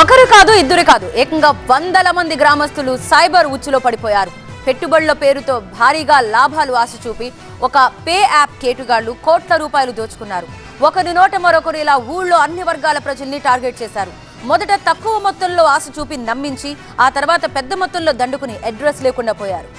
ఒకరు కాదు ఇద్దరు కాదు. ఏకంగా వందల మంది గ్రామస్తులు సైబర్ ఉచ్చులో పడిపోయారు. పెట్టుబడుల పేరుతో భారీగా లాభాలు ఆశ చూపి ఒక పే యాప్ కేటుగాళ్ళు కోట్ల రూపాయలు దోచుకున్నారు. ఒకరి నోట మరొకరు ఇలా ఊళ్ళో అన్ని వర్గాల ప్రజల్ని టార్గెట్ చేశారు. మొదట తక్కువ మొత్తంలో ఆశ చూపి నమ్మించి ఆ తర్వాత పెద్ద మొత్తంలో దండుకుని అడ్రస్ లేకుండా పోయారు.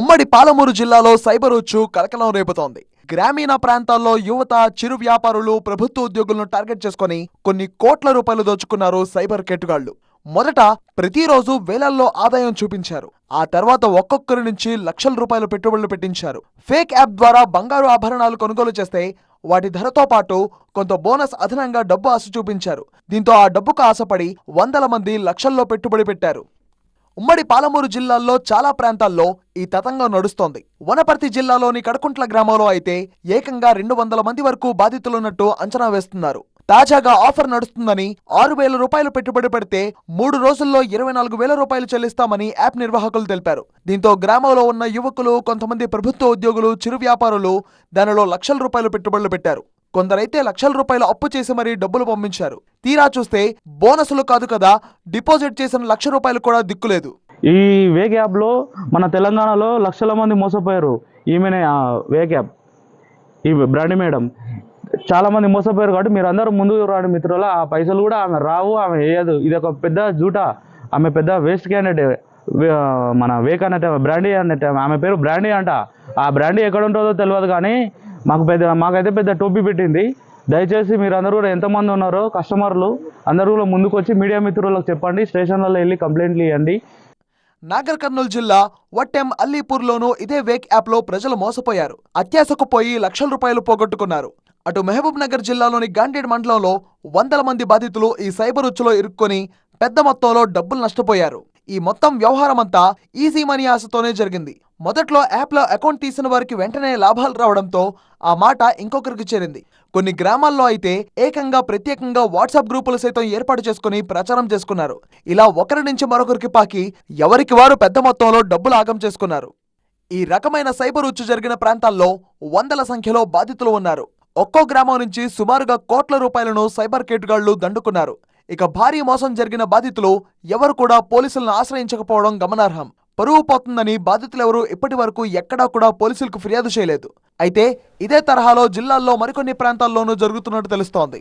ఉమ్మడి పాలమూరు జిల్లాలో సైబర్ ఉచ్చు కలకలం రేపుతోంది. గ్రామీణ ప్రాంతాల్లో యువత చిరు వ్యాపారులు ప్రభుత్వ ఉద్యోగులను టార్గెట్ చేసుకుని కొన్ని కోట్ల రూపాయలు దోచుకున్నారు సైబర్ కేటుగాళ్ళు. మొదట ప్రతిరోజు వేలల్లో ఆదాయం చూపించారు. ఆ తర్వాత ఒక్కొక్కరి నుంచి లక్షల రూపాయలు పెట్టుబడులు పెట్టించారు. ఫేక్ యాప్ ద్వారా బంగారు ఆభరణాలు కొనుగోలు చేస్తే వాటి ధరతో పాటు కొంత బోనస్ అదనంగా డబ్బు ఆశ చూపించారు. దీంతో ఆ డబ్బుకు ఆశపడి వందల మంది లక్షల్లో పెట్టుబడి పెట్టారు. ఉమ్మడి పాలమూరు జిల్లాల్లో చాలా ప్రాంతాల్లో ఈ తతంగం నడుస్తోంది. వనపర్తి జిల్లాలోని కడకుంట్ల గ్రామంలో అయితే ఏకంగా రెండు వందల మంది వరకు బాధితులున్నట్టు అంచనా వేస్తున్నారు. తాజాగా ఆఫర్ నడుస్తుందని ఆరు వేల రూపాయలు పెట్టుబడి పెడితే మూడు రోజుల్లో ఇరవై నాలుగు వేల రూపాయలు చెల్లిస్తామని యాప్ నిర్వాహకులు తెలిపారు. దీంతో గ్రామంలో ఉన్న యువకులు కొంతమంది ప్రభుత్వ ఉద్యోగులు చిరు వ్యాపారులు దానిలో లక్షల రూపాయలు పెట్టుబడులు పెట్టారు. కొందరైతే లక్షల రూపాయలు అప్పు చేసి మరీ డబ్బులు పంపించారు. తీరా చూస్తే బోనసులు కాదు కదా డిపాజిట్ చేసిన లక్ష రూపాయలు కూడా దిక్కులేదు. ఈ వేగ్ యాప్లో మన తెలంగాణలో లక్షల మంది మోసపోయారు. ఈమెనే ఆ వేగ్ యాప్. ఈ బ్రాండ్ మేడం. చాలా మంది మోసపోయారు కాబట్టి మీరు అందరూ ముందుకు రాని మిత్రుల. ఆ పైసలు కూడా ఆమె రావు ఆమె వేయదు. ఇది ఒక పెద్ద జూట. ఆమె పెద్ద వేస్ట్ క్యాండిడేట్. మన వేక్ అన్నట్టు బ్రాండీ అన్నట్టు ఆమె పేరు బ్రాండీ అంట. ఆ బ్రాండీ ఎక్కడ ఉంటుందో తెలియదు కానీ మాకు పెద్ద మాకైతే పెద్ద టోపీ పెట్టింది. దయచేసి మీరు అందరూ కూడా ఎంతమంది ఉన్నారో కస్టమర్లు అందరూ కూడా ముందుకు వచ్చి మీడియా మిత్రులకు చెప్పండి. స్టేషన్లలో వెళ్ళి కంప్లైంట్లు ఇవ్వండి. నాగర్ కర్నూలు జిల్లా వట్టెం అల్లీపూర్లోనూ ఇదే వేక్ యాప్లో ప్రజలు మోసపోయారు. అత్యాశకు పోయి లక్షల రూపాయలు పోగొట్టుకున్నారు. అటు మహబూబ్ నగర్ జిల్లాలోని గాండేడ్ మండలంలో వందల మంది బాధితులు ఈ సైబర్ ఉచ్చులో ఇరుక్కొని పెద్ద మొత్తంలో డబ్బులు నష్టపోయారు. ఈ మొత్తం వ్యవహారమంతా ఈజీ మనీ ఆశతోనే జరిగింది. మొదట్లో యాప్లో అకౌంట్ తీసిన వారికి వెంటనే లాభాలు రావడంతో ఆ మాట ఇంకొకరికి చేరింది. కొన్ని గ్రామాల్లో అయితే ఏకంగా ప్రత్యేకంగా వాట్సాప్ గ్రూపులు సైతం ఏర్పాటు చేసుకుని ప్రచారం చేసుకున్నారు. ఇలా ఒకరి నుంచి మరొకరికి పాకి ఎవరికి వారు పెద్ద మొత్తంలో డబ్బులు ఆగం చేసుకున్నారు. ఈ రకమైన సైబర్ ఉచ్చు జరిగిన ప్రాంతాల్లో వందల సంఖ్యలో బాధితులు ఉన్నారు. ఒక్కో గ్రామం నుంచి సుమారుగా కోట్ల రూపాయలను సైబర్ కేటుగాళ్ళు దండుకున్నారు. ఇక భారీ మోసం జరిగిన బాధితులు ఎవరు కూడా పోలీసులను ఆశ్రయించకపోవడం గమనార్హం. పరువు పోతుందని బాధితులెవరూ ఇప్పటి వరకు ఎక్కడా కూడా పోలీసులకు ఫిర్యాదు చేయలేదు. అయితే ఇదే తరహాలో జిల్లాల్లో మరికొన్ని ప్రాంతాల్లోనూ జరుగుతున్నట్టు తెలుస్తోంది.